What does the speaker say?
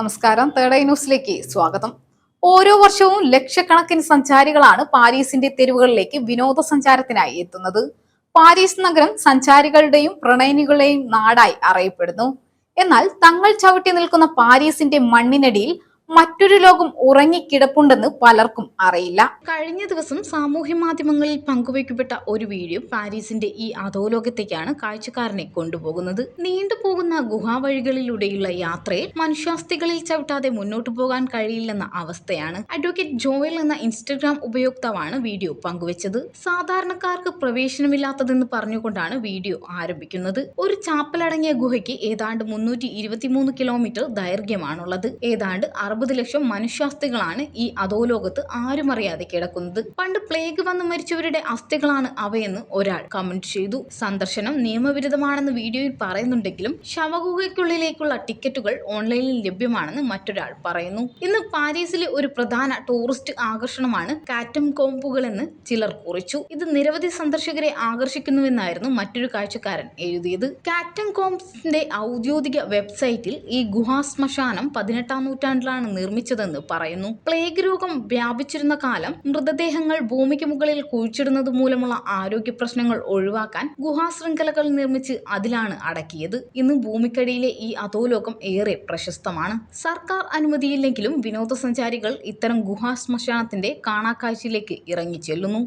നമസ്കാരം. തേർഡ് ന്യൂസിലേക്ക് സ്വാഗതം. ഓരോ വർഷവും ലക്ഷക്കണക്കിന് സഞ്ചാരികളാണ് പാരീസിന്റെ തെരുവുകളിലേക്ക് വിനോദസഞ്ചാരത്തിനായി എത്തുന്നത്. പാരീസ് നഗരം സഞ്ചാരികളുടെയും പ്രണയിനികളുടെയും നാടായി അറിയപ്പെടുന്നു. എന്നാൽ തങ്ങൾ ചവിട്ടി നിൽക്കുന്ന പാരീസിന്റെ മണ്ണിനടിയിൽ മറ്റൊരു ലോകം ഉറങ്ങിക്കിടപ്പുണ്ടെന്ന് പലർക്കും അറിയില്ല. കഴിഞ്ഞ ദിവസം സാമൂഹ്യ മാധ്യമങ്ങളിൽ പങ്കുവയ്ക്കപ്പെട്ട ഒരു വീഡിയോ പാരീസിന്റെ ഈ അധോലോകത്തേക്കാണ് കാഴ്ചക്കാരനെ കൊണ്ടുപോകുന്നത്. നീണ്ടുപോകുന്ന ഗുഹാവഴികളിലൂടെയുള്ള യാത്രയിൽ മനുഷ്യാസ്തികളിൽ ചവിട്ടാതെ മുന്നോട്ടു പോകാൻ കഴിയില്ലെന്ന അവസ്ഥയാണ് അഡ്വക്കേറ്റ് ജോയൽ എന്ന ഇൻസ്റ്റഗ്രാം ഉപയോക്താവാണ് വീഡിയോ പങ്കുവച്ചത്. സാധാരണക്കാർക്ക് പ്രവേശനമില്ലാത്തതെന്ന് പറഞ്ഞുകൊണ്ടാണ് വീഡിയോ ആരംഭിക്കുന്നത്. ഒരു ചാപ്പലടങ്ങിയ ഗുഹയ്ക്ക് ഏതാണ്ട് മുന്നൂറ്റി കിലോമീറ്റർ ദൈർഘ്യമാണുള്ളത്. ഏതാണ്ട് അറുപത് ലക്ഷം മനുഷ്യാസ്ഥികളാണ് ഈ അധോലോകത്ത് ആരും അറിയാതെ കിടക്കുന്നത്. പണ്ട് പ്ലേഗ് വന്ന് മരിച്ചവരുടെ അസ്ഥികളാണ് അവയെന്ന് ഒരാൾ കമന്റ് ചെയ്തു. സന്ദർശനം നിയമവിരുദ്ധമാണെന്ന് വീഡിയോയിൽ പറയുന്നുണ്ടെങ്കിലും ശവകുകയ്ക്കുള്ളിലേക്കുള്ള ടിക്കറ്റുകൾ ഓൺലൈനിൽ ലഭ്യമാണെന്ന് മറ്റൊരാൾ പറയുന്നു. ഇന്ന് പാരീസിലെ ഒരു പ്രധാന ടൂറിസ്റ്റ് ആകർഷണമാണ് കാറ്റം കോമ്പുകൾ എന്ന് ചിലർ കുറിച്ചു. ഇത് നിരവധി സന്ദർശകരെ ആകർഷിക്കുന്നുവെന്നായിരുന്നു മറ്റൊരു കാഴ്ചക്കാരൻ എഴുതിയത്. കാറ്റം കോംസിന്റെ ഔദ്യോഗിക വെബ്സൈറ്റിൽ ഈ ഗുഹാശ്മശാനം പതിനെട്ടാം നൂറ്റാണ്ടിലാണ് നിർമ്മിച്ചതെന്ന് പറയുന്നു. പ്ലേഗ് രോഗം വ്യാപിച്ചിരുന്ന കാലം മൃതദേഹങ്ങൾ ഭൂമിക്ക് മുകളിൽ കുഴിച്ചിടുന്നത് മൂലമുള്ള ആരോഗ്യ പ്രശ്നങ്ങൾ ഒഴിവാക്കാൻ ഗുഹാശൃംഖലകൾ നിർമ്മിച്ച് അതിലാണ് അടക്കിയത്. ഇന്ന് ഭൂമിക്കടിയിലെ ഈ അധോലോകം ഏറെ പ്രശസ്തമാണ്. സർക്കാർ അനുമതിയില്ലെങ്കിലും വിനോദസഞ്ചാരികൾ ഇത്തരം ഗുഹാ ശ്മശാനത്തിന്റെ കാണാക്കാഴ്ചയിലേക്ക് ഇറങ്ങിച്ചെല്ലുന്നു.